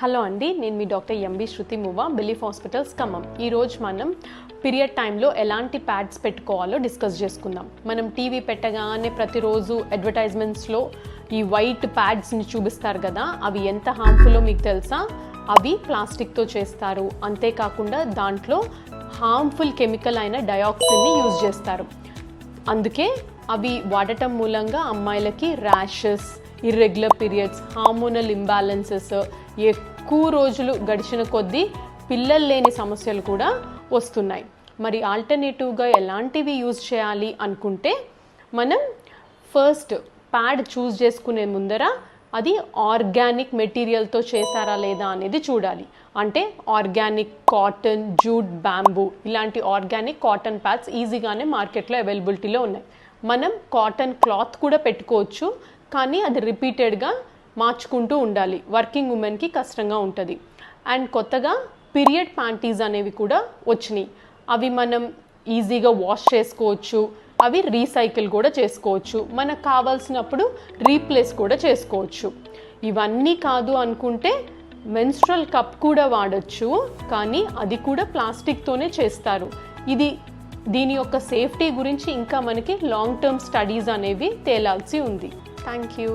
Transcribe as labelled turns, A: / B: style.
A: Hello అండి నేను మీ doctor MB Shruti Muvva belief hospitals Khammam. ఈరోజు మనం పీరియడ్ టైంలో ఎలాంటి ప్యాడ్స్ పెట్టుకోవాలో డిస్కస్ చేసుకుందాం. మనం టీవీ పెట్టగానే ప్రతిరోజు అడ్వర్టైజ్మెంట్స్లో ఈ వైట్ ప్యాడ్స్ని చూపిస్తారు కదా అవి ఎంత హార్మ్ఫుల్లో మీకు తెలుసా? అవి ప్లాస్టిక్తో చేస్తారు. అంతేకాకుండా దాంట్లో హార్మ్ఫుల్ కెమికల్ అయిన డయాక్సిన్ని యూజ్ చేస్తారు. అందుకే అవి వాడటం మూలంగా అమ్మాయిలకి rashes irregular periods hormonal imbalances ఎక్కువ రోజులు గడిచిన కొద్దీ పిల్లలు లేని సమస్యలు కూడా వస్తున్నాయి. మరి ఆల్టర్నేటివ్గా ఎలాంటివి యూజ్ చేయాలి అనుకుంటే మనం ఫస్ట్ ప్యాడ్ చూస్ చేసుకునే ముందర అది ఆర్గానిక్ మెటీరియల్తో చేశారా లేదా అనేది చూడాలి. అంటే ఆర్గానిక్ కాటన్ జూట్ బ్యాంబూ ఇలాంటి ఆర్గానిక్ కాటన్ ప్యాడ్స్ ఈజీగానే మార్కెట్లో అవైలబిలిటీలో ఉన్నాయి. మనం కాటన్ క్లాత్ కూడా పెట్టుకోవచ్చు కానీ అది రిపీటెడ్గా మార్చుకుంటూ ఉండాలి. వర్కింగ్ ఉమెన్కి కష్టంగా ఉంటుంది. అండ్ కొత్తగా పీరియడ్ ప్యాంటీస్ అనేవి కూడా వచ్చినాయి. అవి మనం ఈజీగా వాష్ చేసుకోవచ్చు. అవి రీసైకిల్ కూడా చేసుకోవచ్చు. మనకు కావాల్సినప్పుడు రీప్లేస్ కూడా చేసుకోవచ్చు. ఇవన్నీ కాదు అనుకుంటే మెన్స్ట్రల్ కప్ కూడా వాడచ్చు. కానీ అది కూడా ప్లాస్టిక్తోనే చేస్తారు. ఇది దీని యొక్క సేఫ్టీ గురించి ఇంకా మనకి లాంగ్ టర్మ్ స్టడీస్ అనేవి తేలాల్సి ఉంది. Thank you.